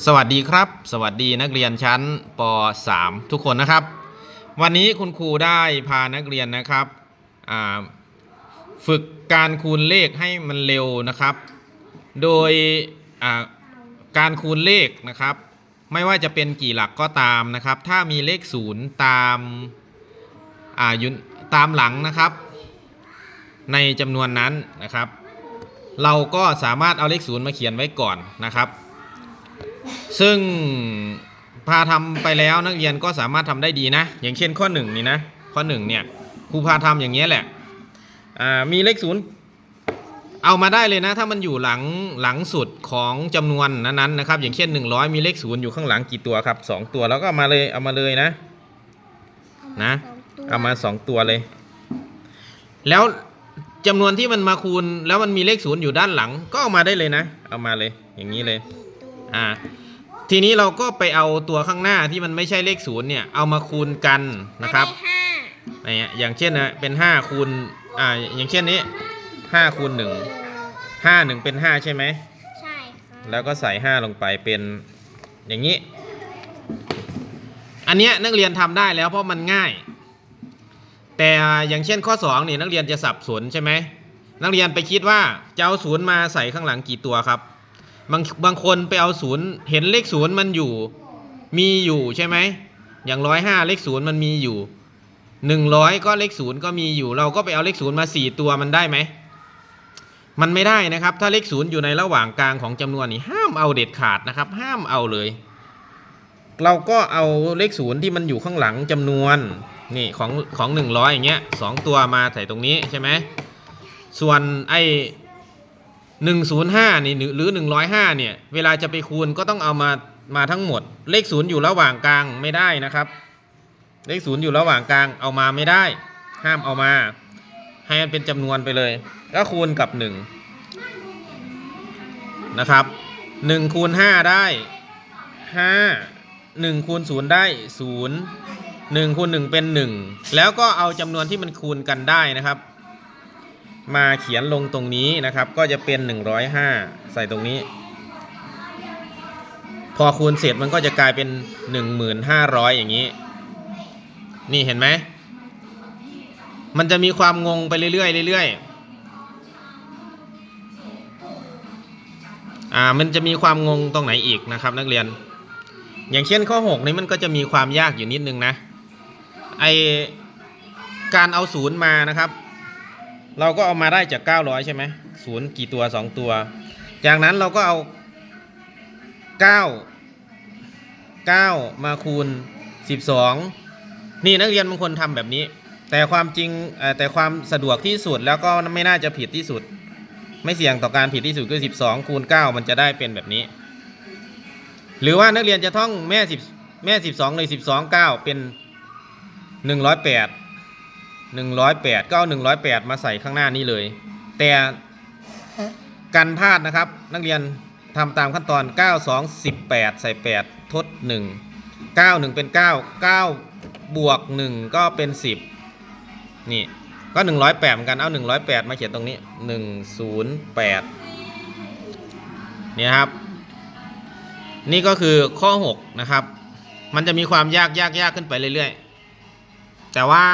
สวัสดีครับ สวัสดีนักเรียนชั้นป .3 ทุกคนนะครับ วันนี้คุณครูได้พานักเรียนนะครับฝึกการคูณเลขให้มันเร็วนะครับ โดยการคูณเลขนะครับ ไม่ว่าจะเป็นกี่หลักก็ตามนะครับ ถ้ามีเลขศูนย์ตามาอยุนตามหลังนะครับ ในจำนวนนั้นนะครับ เราก็สามารถเอาเลขศูนย์มาเขียนไว้ก่อนนะครับ ซึ่งพาทำไปแล้วนักเรียนก็สามารถทำได้ดีนะ อย่างเช่นข้อหนึ่งนี่นะ ข้อหนึ่งเนี่ยครูพาทำอย่างเงี้ยแหละอ่ามีเลขศูนย์เอามาได้เลยนะ ถ้ามันอยู่หลังหลังสุดของจำนวนนั้นๆนะครับ อย่างเช่น 100 มีเลขศูนย์อยู่ข้างหลังกี่ตัวครับสองตัวแล้วก็เอามาเลยเอามาเลยนะนะเอามาสองตัวเลย แล้วจำนวนที่มันมาคูณแล้วมันมีเลขศูนย์อยู่ด้านหลังก็เอามาได้เลยนะ เอามาเลยอย่างนี้เลยอ่า ทีนี้เราก็ไปเอาตัวข้างหน้าที่มันไม่ใช่เลขศูนย์เนี่ยเอามาคูณกันนะครับห้าอะไรเงี้ยอย่างเช่นนะเป็นห้าคูณอ่าอย่างเช่นนี้ห้าคูณหนึ่งห้าหนึ่งเป็นห้าใช่ไหมใช่ครับแล้วก็ใส่ห้าลงไปเป็นอย่างนี้ อันเนี้ยนักเรียนทำได้แล้วเพราะมันง่าย แต่อย่างเช่นข้อ2นี่นักเรียนจะสับสนใช่ไหมนักเรียนไปคิดว่าจะเอาศูนย์มาใส่ข้างหลังกี่ตัวครับ บางบางคนไปเอาศูนย์เห็นเลขศูนย์มันอยู่ มีอยู่ใช่ไหมอย่างร้อยห้าเลขศูนย์มันมีอยู่หนึ่งร้อยก็เลขศูนย์ก็มีอยู่ เราก็ไปเอาเลขศูนย์มาสี่ตัวมันได้ไหมมันไม่ได้นะครับ ถ้าเลขศูนย์อยู่ในระหว่างกลางของจำนวนนี่ห้ามเอาเด็ดขาดนะครับ ห้ามเอาเลย เราก็เอาเลขศูนย์ที่มันอยู่ข้างหลังจำนวนนี่ของของหนึ่งร้อยอย่างเงี้ยสองตัวมาใส่ตรงนี้ใช่ไหมส่วนไอ หนึ่งศูนย์ห้านี่หรือหนึ่งร้อยห้าเนี่ยเวลาจะไปคูณก็ต้องเอามามาทั้งหมด เลขศูนย์อยู่ระหว่างกลางไม่ได้นะครับ เลขศูนย์อยู่ระหว่างกลางเอามาไม่ได้ ห้ามเอามา ให้มันเป็นจำนวนไปเลย ก็คูณกับหนึ่งนะครับหนึ่งคูณห้าได้ห้าหนึ่งคูณศูนย์ได้ศูนย์หนึ่งคูณหนึ่งเป็นหนึ่งแล้วก็เอาจำนวนที่มันคูณกันได้นะครับ มาเขียนลงตรงนี้นะครับ ก็จะเป็น 105 ใส่ตรงนี้ พอคูณเสร็จมันก็จะกลายเป็น 1500 อย่างนี้ นี่เห็นไหม มันจะมีความงงไปเรื่อยๆเรื่อยๆอ่ามันจะมีความงงตรงไหนอีกนะครับ นักเรียน อย่างเช่นข้อ 6 นี้มันก็จะมีความยากอยู่นิดนึงนะไอการเอาศูนย์มานะครับ เราก็เอามาได้จาก 900 ใช่ไหมศูนย์กี่ตัว 2 ตัว จากนั้นเราก็เอา 9 9 มาคูณ 12 นี่นักเรียนบางคนทำแบบนี้ แต่ความจริงแต่ความสะดวกที่สุดแล้วก็ไม่น่าจะผิดที่สุด ไม่เสี่ยงต่อการผิดที่สุดคือ 12 คูณ 9 มันจะได้เป็นแบบนี้ หรือว่านักเรียนจะท่องแม่ 10 แม่ 12 เลย 12 9 เป็น 108 108 ก็เอา 108 มาใส่ข้างหน้านี้เลย แต่กันพลาดนะครับ นักเรียนทำตามขั้นตอน 9 2 18 ใส่ 8 ทด 1 9 1 เป็น 9 9 บวก 1 ก็เป็น 10 นี่ ก็ 108เหมือนกัน เอา 108 มาเขียนตรงนี้ 108 เนี่ยครับ นี่ก็คือข้อ 6 นะครับ มันจะมีความยากยากยากขึ้นไปเรื่อยๆ แต่ว่า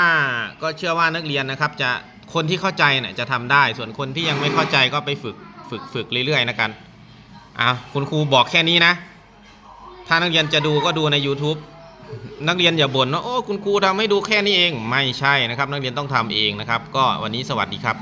ก็เชื่อว่านักเรียนนะครับ จะคนที่เข้าใจเนี่ยจะทำได้ ส่วนคนที่ยังไม่เข้าใจก็ไปฝึกฝึกฝึกเรื่อยๆนะกันอะคุณครูบอกแค่นี้นะ ถ้านักเรียนจะดูก็ดูใน YouTube นักเรียนอย่าบ่นว่าโอ้คุณครูทำให้ดูแค่นี้เอง ไม่ใช่นะครับ นักเรียนต้องทำเองนะครับ ก็วันนี้สวัสดีครับ